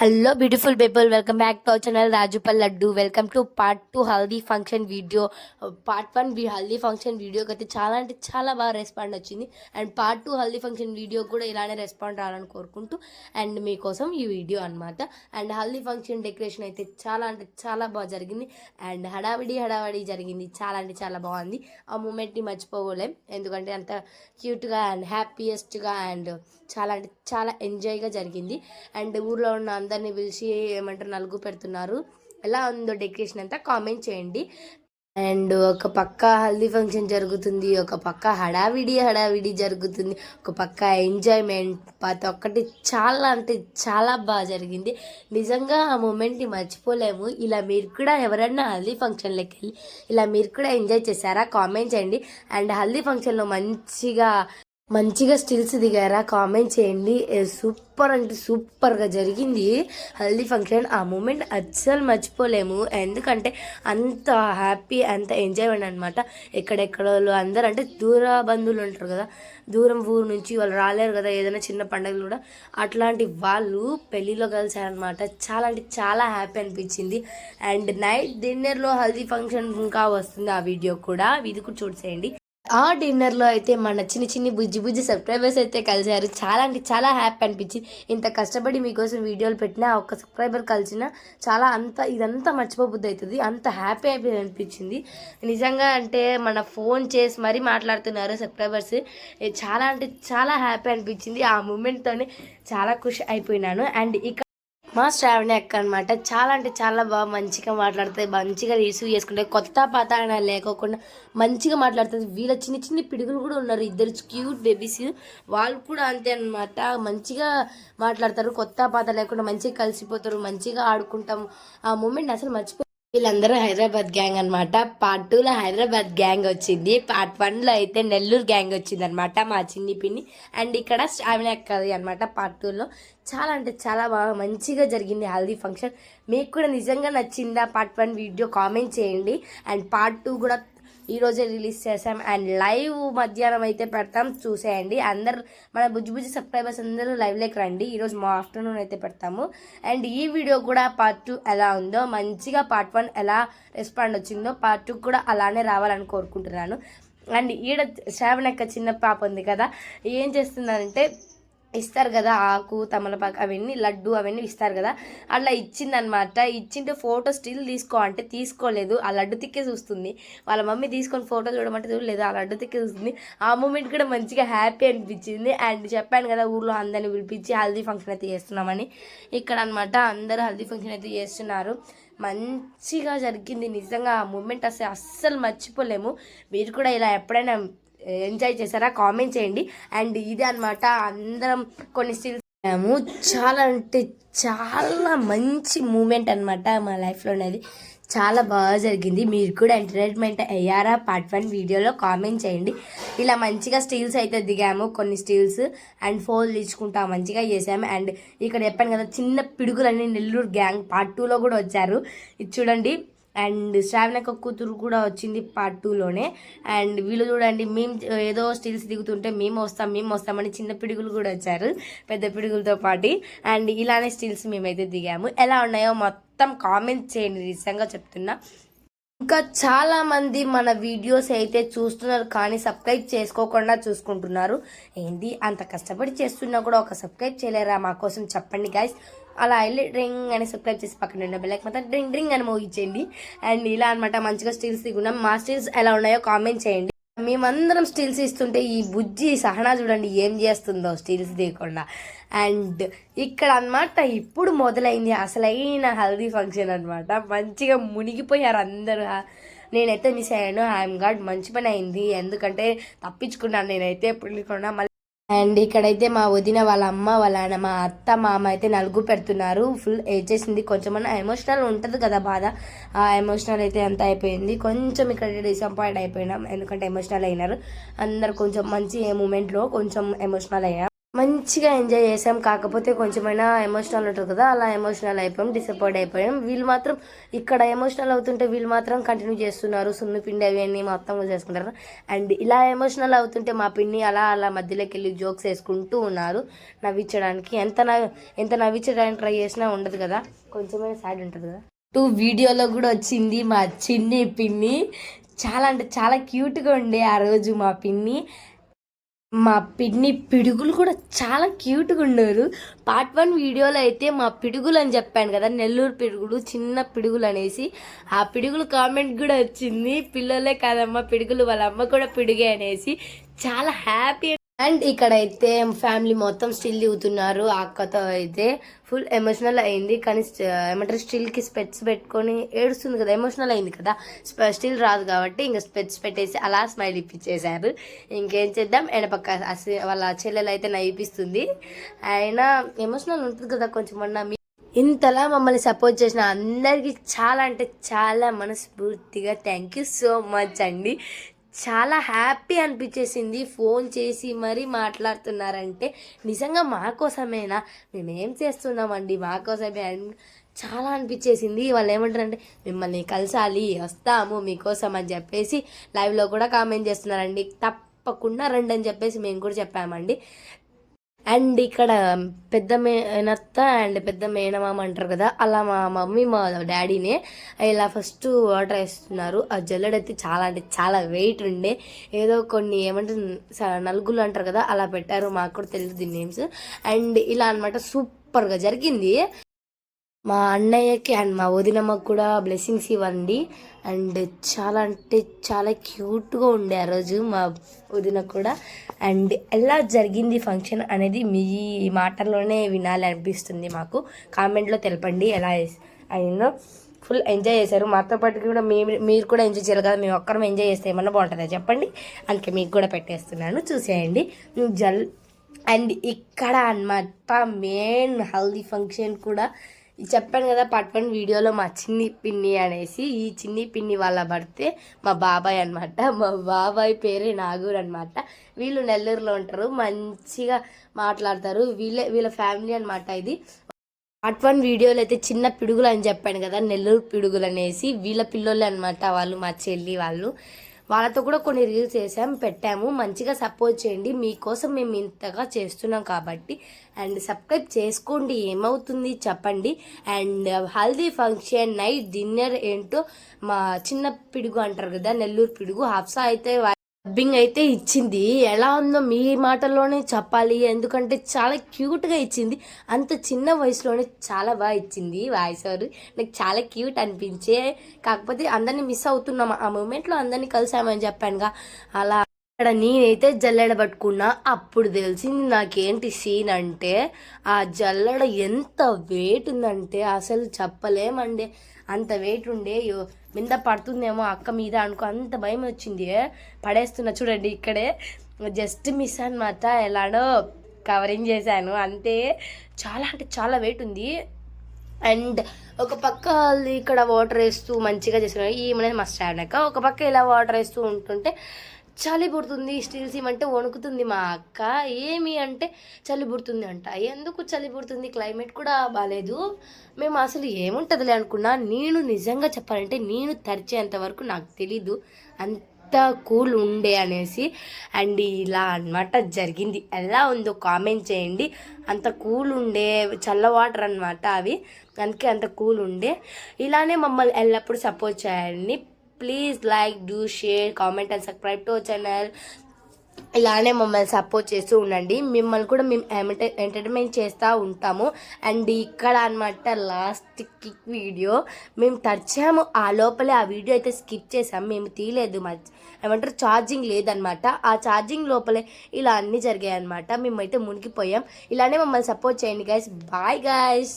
Hello beautiful people welcome back to our channel Rajupal Laddu welcome to part two haldi function video part one haldi function వీడియోకి అయితే చాలా అంటే చాలా బాగా respond వచ్చింది. And part two haldi function video కూడా ఇలానే respond రావాలని కోరుకుంటూ అండ్ మీకోసం ఈ వీడియో అనమాట అండ్ హల్దీ ఫంక్షన్ డెకరేషన్ అయితే చాలా అంటే చాలా బాగా జరిగింది. అండ్ హడావిడి హడావిడి జరిగింది. చాలా అంటే చాలా బాగుంది. ఆ మూమెంట్ని మర్చిపోలేం. ఎందుకంటే అంత క్యూట్గా అండ్ హ్యాపీయెస్ట్గా అండ్ చాలా అంటే చాలా ఎంజాయ్గా జరిగింది. అండ్ ఊర్లో ఉన్న అందరిని పిలిచి ఏమంటారు నలుగు పెడుతున్నారు. ఎలా ఉందో డెకరేషన్ అంతా కామెంట్ చేయండి. అండ్ ఒక పక్క హల్దీ ఫంక్షన్ జరుగుతుంది ఒక పక్క హడావిడి హడావిడి జరుగుతుంది ఒక పక్క ఎంజాయ్మెంట్ ప్రతి ఒక్కటి చాలా అంటే చాలా బాగా జరిగింది. నిజంగా ఆ మూమెంట్ని మర్చిపోలేము. ఇలా మీరు కూడా ఎవరైనా హల్దీ ఫంక్షన్లోకి వెళ్ళి ఇలా మీరు కూడా ఎంజాయ్ చేశారా? కామెంట్ చేయండి. అండ్ హల్దీ ఫంక్షన్లో మంచిగా మంచిగా స్టిల్స్ దిగారా? కామెంట్ చేయండి. సూపర్ అంటే సూపర్గా జరిగింది. హల్దీ ఫంక్షన్. ఆ మూమెంట్ అస్సలు మర్చిపోలేము. ఎందుకంటే అంత హ్యాపీ అంత ఎంజాయ్మెంట్ అనమాట ఎక్కడెక్కడ వాళ్ళు అందరూ అంటే దూర బంధువులు ఉంటారు కదా. దూరం ఊరు నుంచి వాళ్ళు రాలేరు కదా. ఏదైనా చిన్న పండుగలు కూడా. అట్లాంటి వాళ్ళు పెళ్ళిలో కలిసారనమాట చాలా అంటే చాలా హ్యాపీ అనిపించింది. అండ్ నైట్ డిన్నర్లో హల్దీ ఫంక్షన్ ఇంకా వస్తుంది ఆ వీడియో కూడా. ఇది కూడా చూసేయండి. ఆ డిన్నర్లో అయితే మన చిన్న చిన్ని బుజ్జి బుజ్జి సబ్స్క్రైబర్స్ అయితే కలిసారు చాలా అంటే చాలా హ్యాపీ అనిపించింది. ఇంత కష్టపడి మీకోసం వీడియోలు పెట్టినా ఒక్క సబ్స్క్రైబర్ కలిసిన చాలా అంత ఇదంతా మర్చిపోబుద్ది అవుతుంది అంత హ్యాపీ హ్యాపీ అనిపించింది. నిజంగా అంటే మన ఫోన్ చేసి మరీ మాట్లాడుతున్నారు సబ్స్క్రైబర్స్. చాలా అంటే చాలా హ్యాపీ అనిపించింది. ఆ మూమెంట్తోనే చాలా ఖుషి అయిపోయినాను. అండ్ ఇక మా శ్రావణి అక్క అనమాట చాలా అంటే చాలా బాగా మంచిగా మాట్లాడుతుంది మంచిగా రిసీవ్ చేసుకుంటే కొత్త పాత లేకోకుండా మంచిగా మాట్లాడుతుంది. వీళ్ళ చిన్న చిన్న పిడుగులు కూడా ఉన్నారు. ఇద్దరు క్యూట్ బేబీస్. వాళ్ళు కూడా అంతే అనమాట మంచిగా మాట్లాడతారు. కొత్త పాత లేకుండా మంచిగా కలిసిపోతారు. మంచిగా ఆడుకుంటాం ఆ మూమెంట్ అసలు మర్చిపో వీళ్ళందరూ హైదరాబాద్ గ్యాంగ్ అనమాట పార్ట్ టూలో హైదరాబాద్ గ్యాంగ్ వచ్చింది. పార్ట్ వన్లో అయితే నెల్లూరు గ్యాంగ్ వచ్చింది అనమాట మా చిన్ని పిన్ని. అండ్ ఇక్కడ శ్రావణి కది అనమాట పార్ట్ టూలో చాలా అంటే చాలా బాగా మంచిగా జరిగింది హల్దీ ఫంక్షన్. మీకు కూడా నిజంగా నచ్చిందా? పార్ట్ వన్ వీడియో కామెంట్ చేయండి. అండ్ పార్ట్ టూ కూడా ఈరోజే రిలీజ్ చేసాం అండ్ లైవ్ మధ్యాహ్నం అయితే పెడతాం. చూసేయండి. అందరు మన బుజ్జి బుజ్జి సబ్స్క్రైబర్స్ అందరూ లైవ్లోకి రండి. ఈరోజు మా ఆఫ్టర్నూన్ అయితే పెడతాము. అండ్ ఈ వీడియో కూడా పార్ట్ టూ ఎలా ఉందో మంచిగా పార్ట్ వన్ ఎలా రెస్పాండ్ వచ్చిందో పార్ట్ టూ కూడా అలానే రావాలని కోరుకుంటున్నాను. అండ్ ఈడ శ్రావణ చిన్న పాప ఉంది కదా ఏం చేస్తుందంటే ఇస్తారు కదా ఆకు తమలపాకు అవన్నీ లడ్డు అవన్నీ ఇస్తారు కదా. అట్లా ఇచ్చిందనమాట ఇచ్చింటే ఫోటో స్టిల్ తీసుకో అంటే తీసుకోలేదు. ఆ లడ్డు తిక్కే చూస్తుంది. వాళ్ళ మమ్మీ తీసుకొని ఫోటో చూడమంటే చూడలేదు. ఆ లడ్డు తిక్కే చూస్తుంది. ఆ మూమెంట్ కూడా మంచిగా హ్యాపీ అనిపించింది. అండ్ చెప్పాను కదా ఊర్లో అందరిని పిలిపించి హల్దీ ఫంక్షన్ అయితే చేస్తున్నామని. ఇక్కడ అనమాట అందరూ హల్దీ ఫంక్షన్ అయితే చేస్తున్నారు. మంచిగా జరిగింది. నిజంగా ఆ మూమెంట్ అసలు అస్సలు మర్చిపోలేము. మీరు కూడా ఇలా ఎప్పుడైనా ఎంజాయ్ చేశారా? కామెంట్ చేయండి. అండ్ ఇదే అనమాట అందరం కొన్ని స్టిల్స్ మేము చాలా అంటే చాలా మంచి మూమెంట్ అనమాట మా లైఫ్లో అనేది. చాలా బాగా జరిగింది. మీరు కూడా ఎంటర్టైన్మెంట్ అయ్యారా? పార్ట్ వన్ వీడియోలో కామెంట్ చేయండి. ఇలా మంచిగా స్టీల్స్ అయితే దిగాము కొన్ని స్టీల్స్ అండ్ ఫోల్ తీసుకుంటా మంచిగా చేసాము అండ్ ఇక్కడ చెప్పాను కదా చిన్న పిడుగులన్నీ నెల్లూరు గ్యాంగ్ పార్ట్ టూలో కూడా వచ్చారు. ఇది చూడండి. అండ్ శ్రావణక కూతురు కూడా వచ్చింది పార్ట్ టూలోనే అండ్ వీళ్ళు చూడండి మేము ఏదో స్టిల్స్ దిగుతుంటే మేము వస్తాం మేము వస్తామని చిన్న పిడుగులు కూడా వచ్చారు పెద్ద పిడుగులతో పాటు. అండ్ ఇలానే స్టిల్స్ మేమైతే దిగాము. ఎలా ఉన్నాయో మొత్తం కామెంట్ చేయండి నిజంగా చెప్తున్నా. ఇంకా చాలా మంది మన వీడియోస్ అయితే చూస్తున్నారు కానీ సబ్స్క్రైబ్ చేసుకోకుండా చూసుకుంటున్నారు. ఏంటి అంత కష్టపడి చేస్తున్నా కూడా ఒక సబ్స్క్రైబ్ చేయలేరా మా కోసం చెప్పండి గాయస్ అలా వెళ్ళి డ్రింగ్ అని సబ్స్క్రైబ్ చేసి పక్కన ఉన్న బెల్లైక్ మొత్తం డ్రింగ్ డ్రింగ్ అని మోగించండి అండ్ ఇలా అనమాట మంచిగా స్టిల్స్ దిగున్నాం మా స్టిల్స్ ఎలా ఉన్నాయో కామెంట్ చేయండి. మేమందరం స్టిల్స్ ఇస్తుంటే ఈ బుజ్జి సహనా చూడండి ఏం చేస్తుందో స్టీల్స్ తీయకుండా అండ్ ఇక్కడ అన్నమాట ఇప్పుడు మొదలైంది అసలైన హల్దీ ఫంక్షన్ అన్నమాట. మంచిగా మునిగిపోయారు అందరూ. నేనైతే మిస్ అయ్యాను. ఐఎమ్ గాడ్ మంచి పని అయింది. ఎందుకంటే తప్పించుకున్నాను. నేనైతే పుల్లికుండా మళ్ళీ అండ్ ఇక్కడైతే మా వదిన వాళ్ళ అమ్మ వాళ్ళ మా అత్త మామ అయితే నలుగు పెడుతున్నారు. ఫుల్ ఏడ్చేసింది కొంచెం ఎమోషనల్ ఉంటుంది కదా బాధ. ఆ ఎమోషనల్ అయితే అంత అయిపోయింది. కొంచెం ఇక్కడ డిసప్పాయింట్ అయిపోయినాం. ఎందుకంటే ఎమోషనల్ అయినారు. అందరు కొంచెం మంచి మూమెంట్లో కొంచెం ఎమోషనల్ అయ్యారు. మంచిగా ఎంజాయ్ చేసాం. కాకపోతే కొంచెమైనా ఎమోషనల్ ఉంటుంది కదా అలా ఎమోషనల్ అయిపోయాం డిసప్పాయింట్ అయిపోయాం. వీళ్ళు మాత్రం ఇక్కడ ఎమోషనల్ అవుతుంటే వీళ్ళు మాత్రం కంటిన్యూ చేస్తున్నారు. సున్ను పిండి అవి అన్నీ మొత్తం చేసుకుంటారు అండ్ ఇలా ఎమోషనల్ అవుతుంటే మా పిన్ని అలా అలా మధ్యలోకి వెళ్ళి జోక్స్ వేసుకుంటూ ఉన్నారు. నవ్వించడానికి ఎంత నవ్వు ఎంత నవ్వించడానికి ట్రై చేసినా ఉండదు కదా. కొంచెమైనా సాడ్ ఉంటుంది కదా. టూ వీడియోలో కూడా వచ్చింది మా చిన్ని పిన్ని. చాలా అంటే చాలా క్యూట్గా ఉండే ఆ రోజు మా పిన్ని. మా పిన్ని పిడుగులు కూడా చాలా క్యూట్గా ఉన్నారు. పార్ట్ వన్ వీడియోలో అయితే మా పిడుగులు అని చెప్పాను కదా నెల్లూరు పిడుగులు చిన్న పిడుగులు అనేసి. ఆ పిడుగులు కామెంట్ కూడా వచ్చింది పిల్లలే కాదమ్మా పిడుగులు వాళ్ళ అమ్మ కూడా పిడుగే అనేసి. చాలా హ్యాపీ అండ్ ఇక్కడ అయితే ఫ్యామిలీ మొత్తం స్టిల్ దిగుతున్నారు. ఆ అక్కతో అయితే ఫుల్ ఎమోషనల్ అయింది. కానీ ఏమంటారు? స్టిల్కి స్పెట్స్ పెట్టుకొని ఏడుస్తుంది కదా. ఎమోషనల్ అయింది కదా. స్టిల్ రాదు కాబట్టి ఇంకా స్పెట్స్ పెట్టేసి అలా స్మైల్ ఇప్పించేశారు. ఇంకేం చేద్దాం? ఎడపక్క అసలు వాళ్ళ చెల్లెలు అయితే నవ్విపిస్తుంది. అయినా ఎమోషనల్ ఉంటుంది కదా కొంచెం అన్న మీ- ఇంతలా మమ్మల్ని సపోర్ట్ చేసిన అందరికీ చాలా అంటే చాలా మనస్ఫూర్తిగా థ్యాంక్ యూ సో మచ్ అండి. చాలా హ్యాపీ అనిపించేసింది. ఫోన్ చేసి మరీ మాట్లాడుతున్నారంటే నిజంగా మా కోసమేనా? మేమేం చేస్తున్నామండి? మా కోసమే అని చాలా అనిపించేసింది. వాళ్ళు ఏమంటారంటే మిమ్మల్ని కలిసాలి వస్తాము మీకోసం అని చెప్పేసి లైవ్లో కూడా కామెంట్ చేస్తున్నారండి. తప్పకుండా రండి అని చెప్పేసి మేము కూడా చెప్పామండి. అండ్ ఇక్కడ పెద్ద మేనత్త అండ్ పెద్ద మేనమామ అంటారు కదా అలా మా మమ్మీ మా డాడీనే ఇలా ఫస్ట్ వాటర్ వేస్తున్నారు. ఆ జల్లెడైతే చాలా అంటే చాలా వెయిట్ ఉండే. ఏదో కొన్ని ఏమంటారు స- నలుగులు అంటారు కదా అలా పెట్టారు. మాకు కూడా తెలియదు దీని నేమ్స్ అండ్ ఇలా అనమాట సూపర్గా జరిగింది. మా అన్నయ్యకి అండ్ మా వదినమ్మకి కూడా బ్లెస్సింగ్స్ ఇవ్వండి. అండ్ చాలా అంటే చాలా క్యూట్గా ఉండే ఆ రోజు మా వదిన కూడా. అండ్ ఎలా జరిగింది ఫంక్షన్ అనేది మీ మాటల్లోనే వినాలి అనిపిస్తుంది మాకు. కామెంట్లో తెలపండి ఎలా అయిందో. ఫుల్ ఎంజాయ్ చేశారు. మాతో పాటు కూడా మీ మీరు కూడా ఎంజాయ్ చేయాలి కదా. మేము ఒక్కరం ఎంజాయ్ చేస్తే ఏమన్నా బాగుంటుందా చెప్పండి. అందుకే మీకు కూడా పెట్టేస్తున్నాను. చూసేయండి. జల్ అండ్ ఇక్కడ అన్నమాట మెయిన్ హల్దీ ఫంక్షన్ కూడా చెప్పాను కదా పార్ట్ వన్ వీడియోలో మా చిన్ని పిన్ని అనేసి ఈ చిన్ని పిన్ని వాళ్ళ పడితే మా బాబాయ్ అనమాట మా బాబాయ్ పేరే నాగూర్ అనమాట వీళ్ళు నెల్లూరులో ఉంటారు మంచిగా మాట్లాడతారు. వీళ్ళే వీళ్ళ ఫ్యామిలీ అనమాట ఇది. పార్ట్ వన్ వీడియోలో అయితే చిన్న పిడుగులు అని చెప్పాను కదా నెల్లూరు పిడుగులు అనేసి వీళ్ళ పిల్లోళ్ళు అనమాట వాళ్ళు మా చెల్లి వాళ్ళు. వాళ్ళతో కూడా కొన్ని రీల్స్ చేసాం పెట్టాము. మంచిగా సపోర్ట్ చేయండి. మీకోసం మేము ఇంతగా చేస్తున్నాం కాబట్టి. అండ్ సబ్స్క్రైబ్ చేసుకోండి. ఏమవుతుంది చెప్పండి. And haldi function night dinner ఏంటో మా చిన్న పిడుగు అంటారు కదా నెల్లూరు పిడుగు. హాఫ్సా అయితే డబ్బింగ్ అయితే ఇచ్చింది. ఎలా ఉందో మీ మాటల్లోనే చెప్పాలి. ఎందుకంటే చాలా క్యూట్గా ఇచ్చింది. అంత చిన్న వయసులోనే చాలా బాగా ఇచ్చింది వాయిస్ ఓవర్. నాకు చాలా క్యూట్ అనిపించే. కాకపోతే అందరినీ మిస్ అవుతున్నాం ఆ మూమెంట్లో అందరినీ కలిసామని చెప్పానుగా. అలా అక్కడ నేనైతే జల్లెడ పట్టుకున్నా. అప్పుడు తెలిసింది నాకేంటి సీన్ అంటే ఆ జల్లెడ ఎంత వెయిట్ ఉందంటే అసలు చెప్పలేమండి. అంత వెయిట్ ఉండే. మీద పడుతుందేమో అక్క మీద అనుకో అంత భయం వచ్చింది. పడేస్తున్నా చూడండి ఇక్కడే. జస్ట్ మిస్ అనమాట ఎలానో కవరింగ్ చేశాను అంతే. చాలా అంటే చాలా వెయిట్ ఉంది. అండ్ ఒక పక్క ఇక్కడ వాటర్ వేస్తూ మంచిగా చేసుకున్నారు ఈమె మస్ట్ ఆడాక ఒక పక్క ఇలా వాటర్ వేస్తూ ఉంటుంటే చలి పుడుతుంది స్టీల్ సీమ్ అంటే వణుకుతుంది మా అక్క. ఏమి అంటే చలి పుడుతుంది అంట. ఎందుకు చలి పుడుతుంది? క్లైమేట్ కూడా బాగాలేదు మేము అసలు ఏముంటుందిలే అనుకున్నా నేను నిజంగా చెప్పాలంటే నేను తరిచేంత వరకు నాకు తెలీదు. అంత కూల్ ఉండే అనేసి అండ్ ఇలా అన్నమాట జరిగింది. ఎలా ఉందో కామెంట్ చేయండి. అంత కూల్ ఉండే చల్ల వాటర్ అనమాట అవి. అందుకే అంత కూల్ ఉండే. ఇలానే మమ్మల్ని ఎల్లప్పుడూ సపోర్ట్ చేయండి. Please like do share comment and subscribe to channel ఇలానే మమ్మల్ని సపోర్ట్ చేస్తూ ఉండండి. మిమ్మల్ని కూడా మేము ఎంటర్టైన్మెంట్ చేస్తూ ఉంటాము. అండ్ ఇక్కడ అన్నమాట లాస్ట్ కిక్ వీడియో మేము తడిచాము. ఆ లోపలే ఆ వీడియో అయితే స్కిప్ చేసాం. మేము తీయలేదు మా ఏమంటారు ఛార్జింగ్ లేదనమాట ఆ ఛార్జింగ్ లోపలే ఇలా అన్నీ జరిగాయి అనమాట మేమైతే మునిగిపోయాం. ఇలానే మమ్మల్ని సపోర్ట్ చేయండి గైస్ బాయ్ గైస్